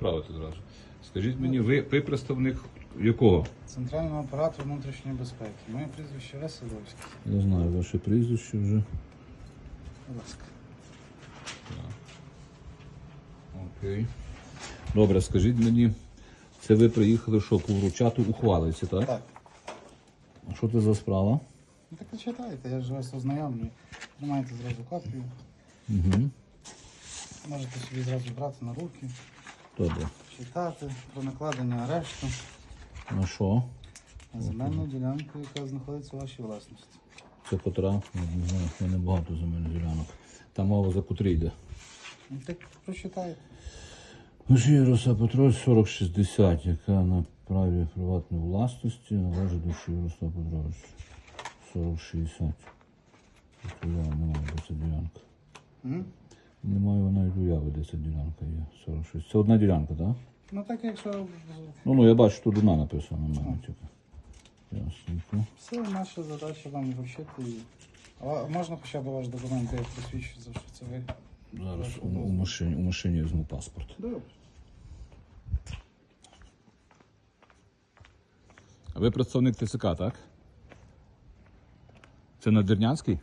відправити зразу. Скажіть мені, ви, ви представник якого? Центрального апарату внутрішньої безпеки. Моє прізвище Веселовський. Я знаю ваше прізвище вже. Будь ласка. Окей. Добре, скажіть мені, це ви приїхали, що повручати ухвалиці, так? Так. А що це за справа? Ну так і читайте, я ж вас ознайомлюю. Тримайте зразу копію. Угу. Можете собі зразу брати на руки, Добре. читати про накладення арешту На що? на земельну ділянку, яка знаходиться у вашій власності. Це котра? Не знаю, в мене багато земельних ділянок. Там мова за котрі йде. Ну так прочитайте. Широса Петрович 4060, яка на праві приватної власності належить до Широса Петрович. 4060. Тобто я немає де ця ділянка. М? Немає навіть уяви, де ця ділянка є. 46. Це одна ділянка, так? Ну так якщо Ну, ну я бачу, тут одна написана на мене тільки. Ясненько. все, наша задача вам вручити. і- А можна хоча б ваш документ, де посвідчується, що це ви. Зараз у, у машині, у машині візьму паспорт. Добре. А ви представник ТЦК, так? Це Надвірнянський?